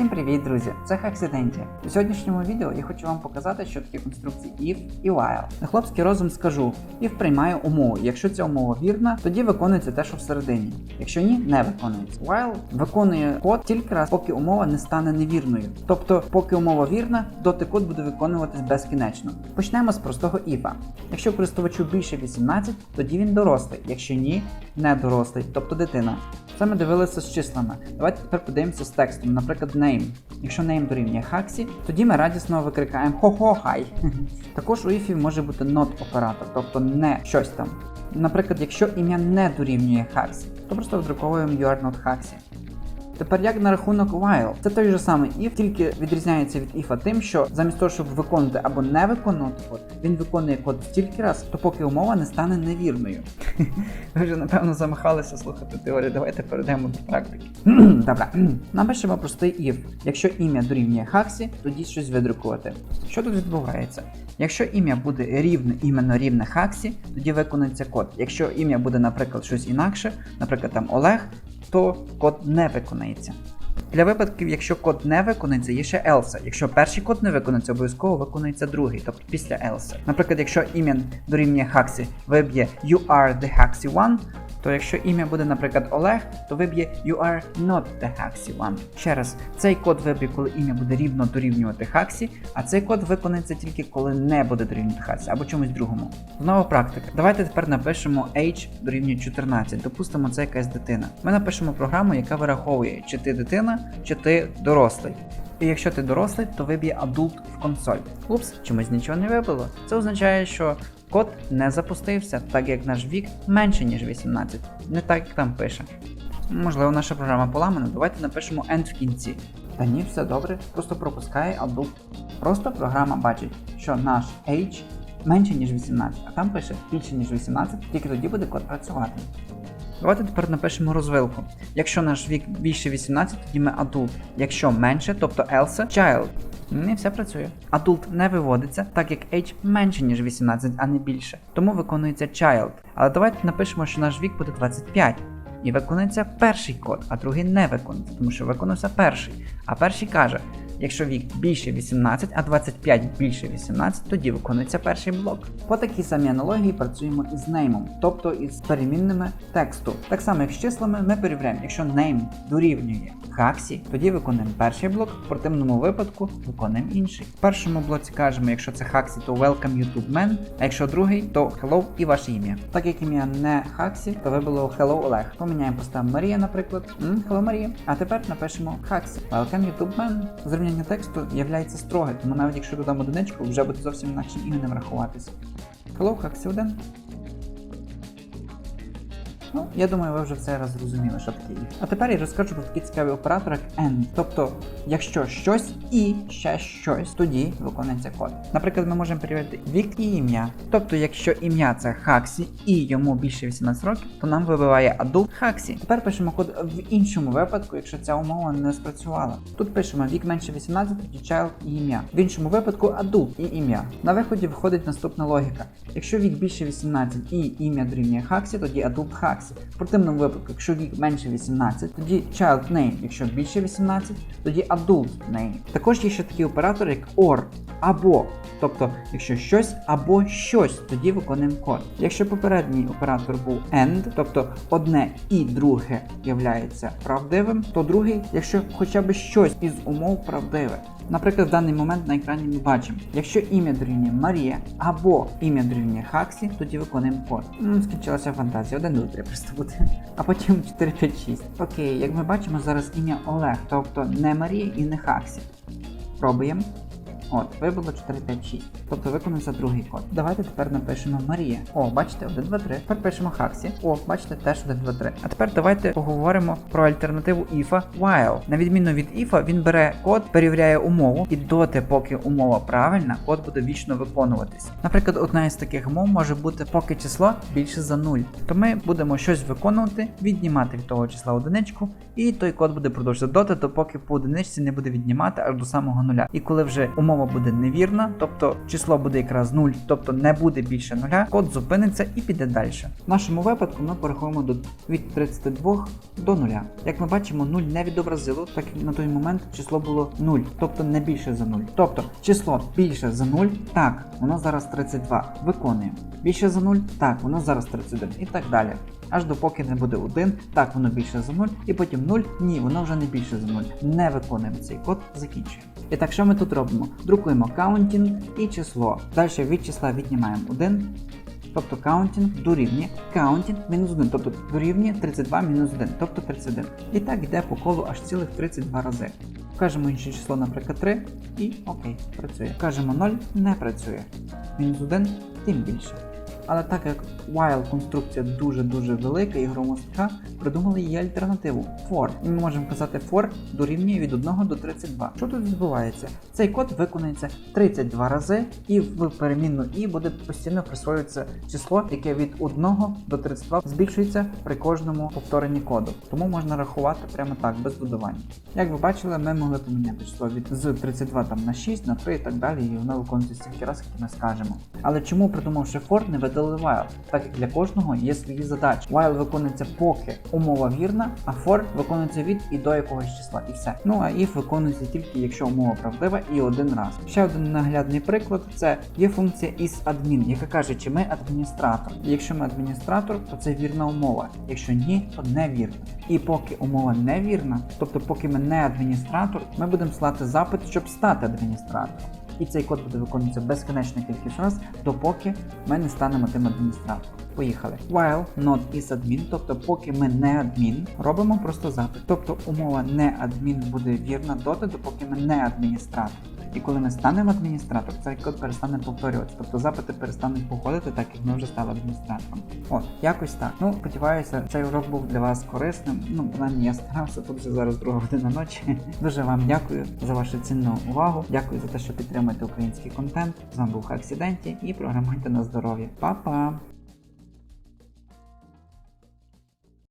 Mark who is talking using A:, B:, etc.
A: Всім привіт, друзі! Це Хаксиденті. У сьогоднішньому відео я хочу вам показати, що таке конструкції if і while. На хлопський розум скажу: if приймає умову. Якщо ця умова вірна, тоді виконується те, що всередині. Якщо ні, не виконується. While виконує код тільки раз, поки умова не стане невірною. Тобто, поки умова вірна, доти код буде виконуватись безкінечно. Почнемо з простого if. Якщо користувачу більше 18, тоді він дорослий. Якщо ні, не дорослий, тобто дитина. Це ми дивилися з числами. Давайте тепер подивимося з текстом, наприклад, name. Якщо name дорівнює хаксі, тоді ми радісно викрикаємо хо-хо хай. Також у if може бути not оператор, тобто не щось там. Наприклад, якщо ім'я не дорівнює хаксі, то просто вдруковуємо you are not хаксі. Тепер як на рахунок while? Це той же самий if, тільки відрізняється від if тим, що замість того, щоб виконувати або не виконувати код, він виконує код стільки раз, то поки умова не стане невірною. Ви вже напевно замахалися слухати теорію. Давайте перейдемо до практики. Добре, напишемо простий if. Якщо ім'я дорівнює хаксі, тоді щось видрукувати. Що тут відбувається? Якщо ім'я буде рівне, іменно рівне хаксі, тоді виконується код. Якщо ім'я буде, наприклад, щось інакше, наприклад, там Олег, то код не виконається. Для випадків, якщо код не виконується, є ще else. Якщо перший код не виконується, обов'язково виконується другий, тобто після else. Наприклад, якщо ім'я дорівнює Хаксі виб'є You are the Haxi one, то якщо ім'я буде, наприклад, Олег, то виб'є You are not the Haxi one. Ще раз, цей код виб'є, коли ім'я буде рівно дорівнювати Хаксі, а цей код виконається тільки коли не буде дорівнювати Хаксі або чомусь другому. Знову практика. Давайте тепер напишемо age дорівнює 14. Допустимо, це якась дитина. Ми напишемо програму, яка вираховує, чи ти дитина, чи ти дорослий. І якщо ти дорослий, то виб'є adult в консоль. Упс, чомусь нічого не вибило. Це означає, що код не запустився, так як наш вік менше, ніж 18. Не так, як там пише. Можливо, наша програма поламана, давайте напишемо end в кінці. Та ні, все добре, просто пропускає adult. Просто програма бачить, що наш age менше, ніж 18, а там пише більше, ніж 18, тільки тоді буде код працювати. Давайте тепер напишемо розвилку. Якщо наш вік більше 18, тоді ми adult. Якщо менше, тобто else child. Не все працює. Adult не виводиться, так як age менше, ніж 18, а не більше. Тому виконується child. Але давайте напишемо, що наш вік буде 25. І виконується перший код, а другий не виконується, тому що виконався перший. А перший каже: якщо вік більше 18, а 25 більше 18, тоді виконується перший блок. По такій самій аналогії працюємо із неймом, тобто із перемінними тексту. Так само, як з числами, ми перевіряємо, якщо name дорівнює хаксі, тоді виконуємо перший блок, в противному випадку виконуємо інший. В першому блоці кажемо, якщо це хаксі, то welcome YouTube man, а якщо другий, то hello і ваше ім'я. Так як ім'я не хаксі, то вибило hello Олег. Поміняємо поставимо Марія, наприклад. Hello Марія. А тепер напишемо хаксі. Welcome YouTube man. Зрівняння тексту є строге, тому навіть якщо додамо одиничку, вже буде зовсім інакшим іменем рахуватися. Hello, хаксі 1. Ну, я думаю, ви вже все раз зрозуміли, що таке if. А тепер я розкажу про такий цікавий оператор, як AND. Тобто, якщо щось і ще щось, тоді виконується код. Наприклад, ми можемо перевірити вік і ім'я. Тобто, якщо ім'я це Хаксі і йому більше 18 років, то нам вибиває adult Хаксі. Тепер пишемо код в іншому випадку, якщо ця умова не спрацювала. Тут пишемо вік менше 18, тоді child і ім'я. В іншому випадку adult і ім'я. На виході виходить наступна логіка. Якщо вік більше 18 і ім'я дорівнює Хаксі, тоді adult Хаксі. В противному випадку, якщо вік менше 18, тоді child name, якщо більше 18, тоді adult name. Також є ще такий оператор, як OR або. Тобто, якщо щось або щось, тоді виконуємо код. Якщо попередній оператор був AND, тобто одне і друге являється правдивим, то другий, якщо хоча б щось із умов правдиве. Наприклад, в даний момент на екрані ми бачимо, якщо ім'я дорівнює Марія або ім'я дорівнює Хаксі, тоді виконуємо код. М, скінчилася фантазія, 1 2 3 просто буде. А потім 4, 5, 6. Окей, як ми бачимо, зараз ім'я Олег, тобто не Марія і не Хаксі. Пробуємо. От, вибило 456. Тобто виконується другий код. Давайте тепер напишемо Марія. О, бачите, 1, 2, 3. Тепер пишемо Хаксі. О, бачите, теж 1, 2, 3. А тепер давайте поговоримо про альтернативу if while. На відміну від if, він бере код, перевіряє умову, і доти, поки умова правильна, код буде вічно виконуватись. Наприклад, одна із таких умов може бути поки число більше за 0. То ми будемо щось виконувати, віднімати від того числа одиничку, і той код буде продовжувати доти, допоки по одиничці не буде віднімати аж до самого нуля. І коли вже умова умова буде невірна, тобто число буде якраз 0, тобто не буде більше нуля, код зупиниться і піде далі. В нашому випадку ми порахуємо до від 32 до 0. Як ми бачимо, 0 не відобразило, так як на той момент число було 0, тобто не більше за 0. Тобто число більше за 0, так, воно зараз 32. Виконуємо. Більше за 0, так, воно зараз 31 і так далі. Аж допоки не буде 1, так воно більше за 0, і потім 0, ні, воно вже не більше за 0. Не виконуємо цей код, закінчуємо. І так, що ми тут робимо? Друкуємо counting і число. Далі від числа віднімаємо 1, тобто counting дорівнює counting мінус 1, тобто дорівнює 32 мінус 1, тобто 31. І так йде по колу аж цілих 32 рази. Вкажемо інше число, наприклад, 3, і окей, працює. Вкажемо 0, не працює. Мінус 1, тим більше. Але так як while конструкція дуже-дуже велика і громоздка, придумали її альтернативу for. Ми можемо казати for дорівнює від 1 до 32. Що тут відбувається? Цей код виконується 32 рази, і в перемінну і буде постійно присвоюватися число, яке від 1 до 32 збільшується при кожному повторенні коду. Тому можна рахувати прямо так, без додавання. Як ви бачили, ми могли поміняти число від з 32 там, на 6, на 3 і так далі, і воно виконується стільки разів, які ми скажемо. Але чому придумавши for, не видали while? Так як для кожного є свої задачі. While виконується поки умова вірна, а for виконується від і до якогось числа, і все. Ну а if виконується тільки якщо умова правдива і один раз. Ще один наглядний приклад це є функція isAdmin, яка каже, чи ми адміністратор. Якщо ми адміністратор, то це вірна умова. Якщо ні, то невірна. І поки умова невірна, тобто поки ми не адміністратор, ми будемо слати запит, щоб стати адміністратором. І цей код буде виконуватися безконечна кількість раз, допоки ми не станемо тим адміністратором. Поїхали. While not is admin, тобто поки ми не адмін, робимо просто запит. Тобто умова не адмін буде вірна доти, допоки ми не адміністратор. І коли ми станемо адміністратором, цей код перестане повторюватися. Тобто запити перестануть походити, так як ми вже стали адміністратором. От, якось так. Ну, сподіваюся, цей урок був для вас корисним. Ну, принаймні я старався, тут вже зараз друга година ночі. Дуже вам дякую за вашу цінну увагу. Дякую за те, що підтримуєте український контент. З вами був Хаксіденті і програмуйте на здоров'я. Па-па!